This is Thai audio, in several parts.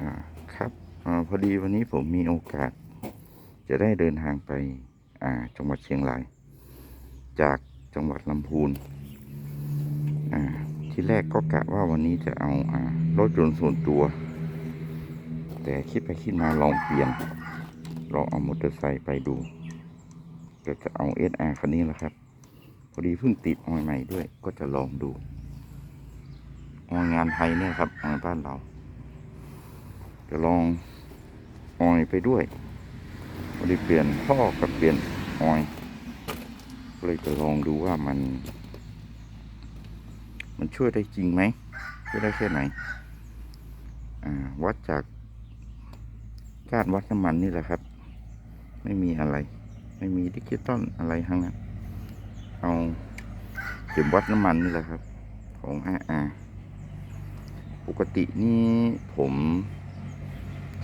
อ่าครับอพอดีวันนี้ผมมีโอกาส จะได้เดินทางไปอ่าจังหวัดเชียงราย จากจังหวัดลำพูนอ่าที่แรกก็กะว่าวันนี้จะเอาอ่ารถยนต์ส่วนตัว แต่คิดไปคิดมาลองเปลี่ยนลองเอามอเตอร์ไซค์ไปดูก็จะเอา SR คันนี้แหละครับ พอดีเพิ่งติดออยใหม่ด้วยก็จะลองดูออยงานไทยเนี่ยครับออยบ้านเรา จะลองออยไปด้วยพอดีเปลี่ยนท่อกับเปลี่ยนออยก็เลยจะลองดูว่ามัน มันช่วยได้จริงไหมช่วยได้แค่ไหนอ่าวัดจากการวัดน้ำมันนี่แหละครับ ไม่มีอะไร ไม่มีดิจิตอลอะไรทั้งนั้นเอาเข็มวัดน้ำมันนี่แหละครับ ของ RR ปกตินี่ผม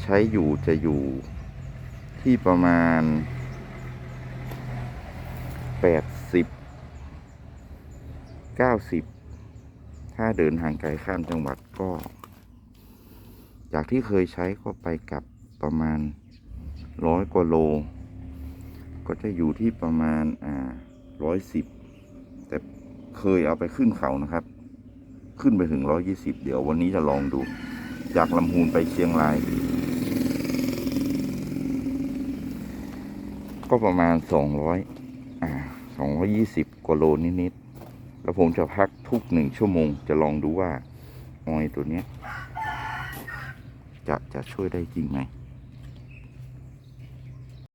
ใช้อยู่จะอยู่ที่ประมาณ 80 90 ถ้าเดินทางไกลข้ามจังหวัดก็ จากที่เคยใช้ก็ไปกับประมาณร้อยกว่าโล ก็จะอยู่ที่ประมาณอ่าร้อยสิบแต่เคยเอาไปขึ้นเขานะครับ ขึ้นไปถึงร้อยี่สิบเดี๋ยววันนี้จะลองดู จากลำพูนไปเชียงราย ก็ประมาณสองร้อยอ่าสองร้อยี่สิบกว่าโลนิดๆ แล้วผมจะพักทุกหนึ่งชั่วโมง จะลองดูว่าออยตัวเนี้ยจะจะช่วยได้จริงไหม